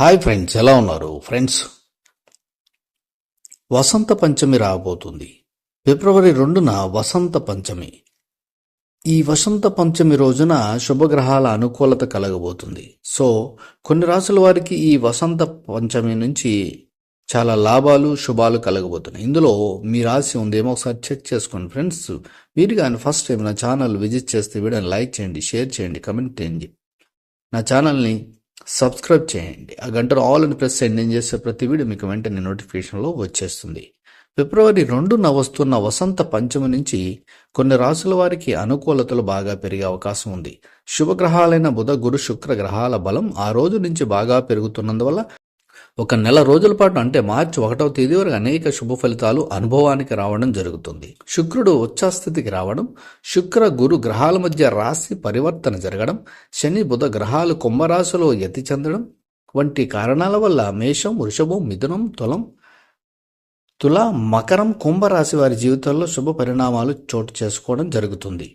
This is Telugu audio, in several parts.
హాయ్ ఫ్రెండ్స్ ఎలా ఉన్నారు? ఫ్రెండ్స్ వసంత పంచమి రాబోతుంది. ఫిబ్రవరి రెండున వసంత పంచమి. ఈ వసంత పంచమి రోజున శుభగ్రహాల అనుకూలత కలగబోతుంది. సో కొన్ని రాసుల వారికి ఈ వసంత పంచమి నుంచి చాలా లాభాలు శుభాలు కలగబోతున్నాయి. ఇందులో మీ రాశి ఉందేమో ఒకసారి చెక్ చేసుకోండి ఫ్రెండ్స్ మీరు కానీ ఫస్ట్ టైం నా ఛానల్ విజిట్ చేస్తే వీడియోని లైక్ చేయండి షేర్ చేయండి కమెంట్ చేయండి. నా ఛానల్ని సబ్స్క్రైబ్ చేయండి. ఆ గంటలో ఆల్ అని ప్రెస్ చేయండి నేను చేసే ప్రతి వీడియో మీకు వెంటనే నోటిఫికేషన్లో వచ్చేస్తుంది. ఫిబ్రవరి రెండున వస్తున్న వసంత పంచమి నుంచి కొన్ని రాసుల వారికి అనుకూలతలు బాగా పెరిగే అవకాశం ఉంది. శుభగ్రహాలైన బుధ గురు శుక్ర గ్రహాల బలం ఆ రోజు నుంచి బాగా పెరుగుతున్నందువల్ల ఒక నెల రోజుల పాటు అంటే మార్చి ఒకటవ తేదీ వరకు అనేక శుభ ఫలితాలు అనుభవానికి రావడం జరుగుతుంది. శుక్రుడు ఉచ్ఛస్థితికి రావడం శుక్ర గురు గ్రహాల మధ్య రాశి పరివర్తన జరగడం శని బుధ గ్రహాలు కుంభరాశిలో ఎత్తి చెందడం వంటి కారణాల వల్ల మేషం వృషభం మిథునం తులం తుల మకరం కుంభరాశి వారి జీవితాల్లో శుభ పరిణామాలు చోటు చేసుకోవడం జరుగుతుంది.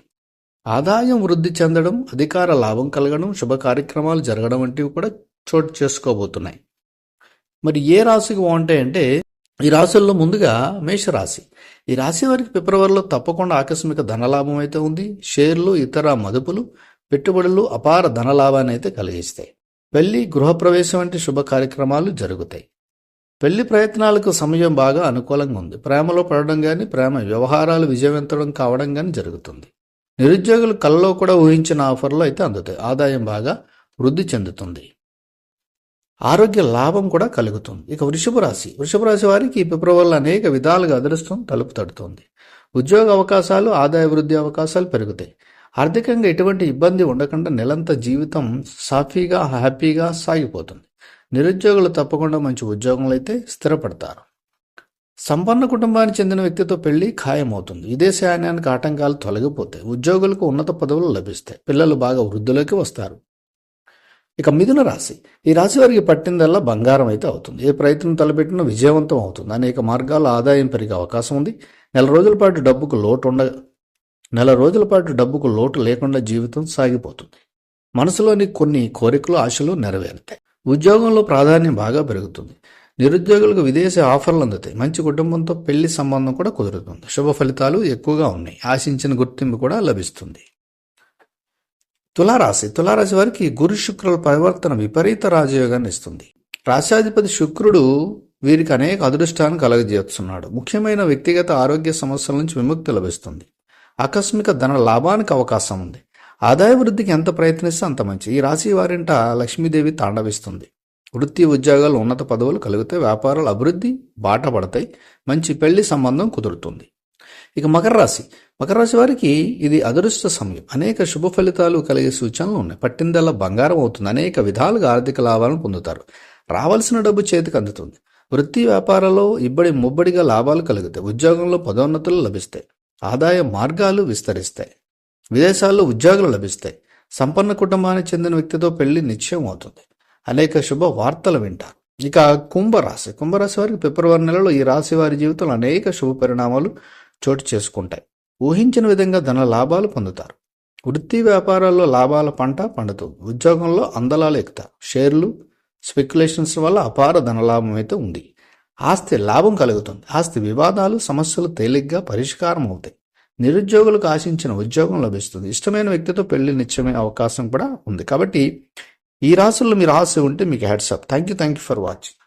ఆదాయం వృద్ధి చెందడం అధికార లాభం కలగడం శుభ కార్యక్రమాలు జరగడం వంటివి కూడా చోటు చేసుకోబోతున్నాయి. మరి ఏ రాశికి బాగుంటాయంటే ఈ రాశుల్లో ముందుగా మేషరాశి. ఈ రాశి వారికి ఫిబ్రవరిలో తప్పకుండా ఆకస్మిక ధనలాభం అయితే ఉంది. షేర్లు ఇతర మదుపులు పెట్టుబడులు అపార ధనలాభాన్ని అయితే కలిగిస్తాయి. పెళ్ళి గృహప్రవేశం వంటి శుభ కార్యక్రమాలు జరుగుతాయి. పెళ్ళి ప్రయత్నాలకు సమయం బాగా అనుకూలంగా ఉంది. ప్రేమలో పడడం కానీ ప్రేమ వ్యవహారాలు విజయవంతడం కావడం కానీ జరుగుతుంది. నిరుద్యోగులు కళ్ళలో కూడా ఊహించిన ఆఫర్లు అయితే అందుతాయి. ఆదాయం బాగా వృద్ధి చెందుతుంది. ఆరోగ్య లాభం కూడా కలుగుతుంది. ఇక వృషభ రాశి. వృషభ రాశి వారికి ఫిబ్రవరిలో అనేక విధాలుగా అదృష్టం తలుపు తడుతుంది. ఉద్యోగ అవకాశాలు ఆదాయ వృద్ధి అవకాశాలు పెరుగుతాయి. ఆర్థికంగా ఎటువంటి ఇబ్బంది ఉండకుండా నెలంతా జీవితం సాఫీగా హ్యాపీగా సాగిపోతుంది. నిరుద్యోగులు తప్పకుండా మంచి ఉద్యోగంలో అయితే స్థిరపడతారు. సంపన్న కుటుంబానికి చెందిన వ్యక్తితో పెళ్ళి ఖాయమవుతుంది. విదేశాయానానికి ఆటంకాలు తొలగిపోతాయి. ఉద్యోగులకు ఉన్నత పదవులు లభిస్తాయి. పిల్లలు బాగా వృద్ధిలోకి వస్తారు. ఇక మిథున రాశి. ఈ రాశి వారికి పట్టిందల్లా బంగారం అయితే అవుతుంది. ఏ ప్రయత్నం తలపెట్టినా విజయవంతం అవుతుంది. అనేక మార్గాల ఆదాయం పెరిగే అవకాశం ఉంది. నెల రోజుల పాటు డబ్బుకు లోటు ఉండ నెల రోజుల పాటు డబ్బుకు లోటు లేకుండా జీవితం సాగిపోతుంది. మనసులోని కొన్ని కోరికలు ఆశలు నెరవేరుతాయి. ఉద్యోగంలో ప్రాధాన్యం బాగా పెరుగుతుంది. నిరుద్యోగులకు విదేశీ ఆఫర్లు అందుతాయి. మంచి కుటుంబంతో పెళ్ళి సంబంధం కూడా కుదురుతుంది. శుభ ఫలితాలు ఎక్కువగా ఉన్నాయి. ఆశించిన గుర్తింపు కూడా లభిస్తుంది. తులారాశి. తులారాశి వారికి గురు శుక్రుల పరివర్తన విపరీత రాజయోగాన్ని ఇస్తుంది. రాశాధిపతి శుక్రుడు వీరికి అనేక అదృష్టాన్ని కలగజేస్తున్నాడు. ముఖ్యమైన వ్యక్తిగత ఆరోగ్య సమస్యల నుంచి విముక్తి లభిస్తుంది. ఆకస్మిక ధన లాభానికి అవకాశం ఉంది. ఆదాయ వృద్ధికి ఎంత ప్రయత్నిస్తే అంత మంచి. ఈ రాశి వారింట లక్ష్మీదేవి తాండవిస్తుంది. వృత్తి ఉద్యోగాలు ఉన్నత పదవులు కలిగితే వ్యాపారాలు అభివృద్ధి బాట పడతాయి మంచి పెళ్ళి సంబంధం కుదురుతుంది. ఇక మకర రాశి. మకర రాశి వారికి ఇది అదృష్ట సమయం. అనేక శుభ ఫలితాలు కలిగే సూచనలు ఉన్నాయి. పట్టిందల్లా బంగారం అవుతుంది. అనేక విధాలుగా ఆర్థిక లాభాలను పొందుతారు. రావాల్సిన డబ్బు చేతికి అందుతుంది. వృత్తి వ్యాపారాల్లో ఇబ్బడి ముబ్బడిగా లాభాలు కలుగుతాయి. ఉద్యోగంలో పదోన్నతులు లభిస్తాయి. ఆదాయ మార్గాలు విస్తరిస్తాయి. విదేశాల్లో ఉద్యోగాలు లభిస్తాయి. సంపన్న కుటుంబానికి చెందిన వ్యక్తితో పెళ్ళి నిశ్చయం అవుతుంది. అనేక శుభ వార్తలు వింటారు. ఇక కుంభరాశి. కుంభరాశి వారికి ఫిబ్రవరి నెలలో ఈ రాశి వారి జీవితంలో అనేక శుభ పరిణామాలు చోటు చేసుకుంటాయి. ఊహించిన విధంగా ధన లాభాలు పొందుతారు. వృత్తి వ్యాపారాల్లో లాభాల పంట పండుతుంది ఉద్యోగంలో అందలాలు ఎక్కుతారు. షేర్లు స్పెక్యులేషన్స్ వల్ల అపార ధనలాభం అయితే ఉంది. ఆస్తి లాభం కలుగుతుంది. ఆస్తి వివాదాలు సమస్యలు తేలిగ్గా పరిష్కారం అవుతాయి. నిరుద్యోగులకు ఆశించిన ఉద్యోగం లభిస్తుంది. ఇష్టమైన వ్యక్తితో పెళ్ళి నిత్యమే అవకాశం కూడా ఉంది. కాబట్టి ఈ రాశుల్లో మీరు ఆశ ఉంటే మీకు heads up thank you thank you for watching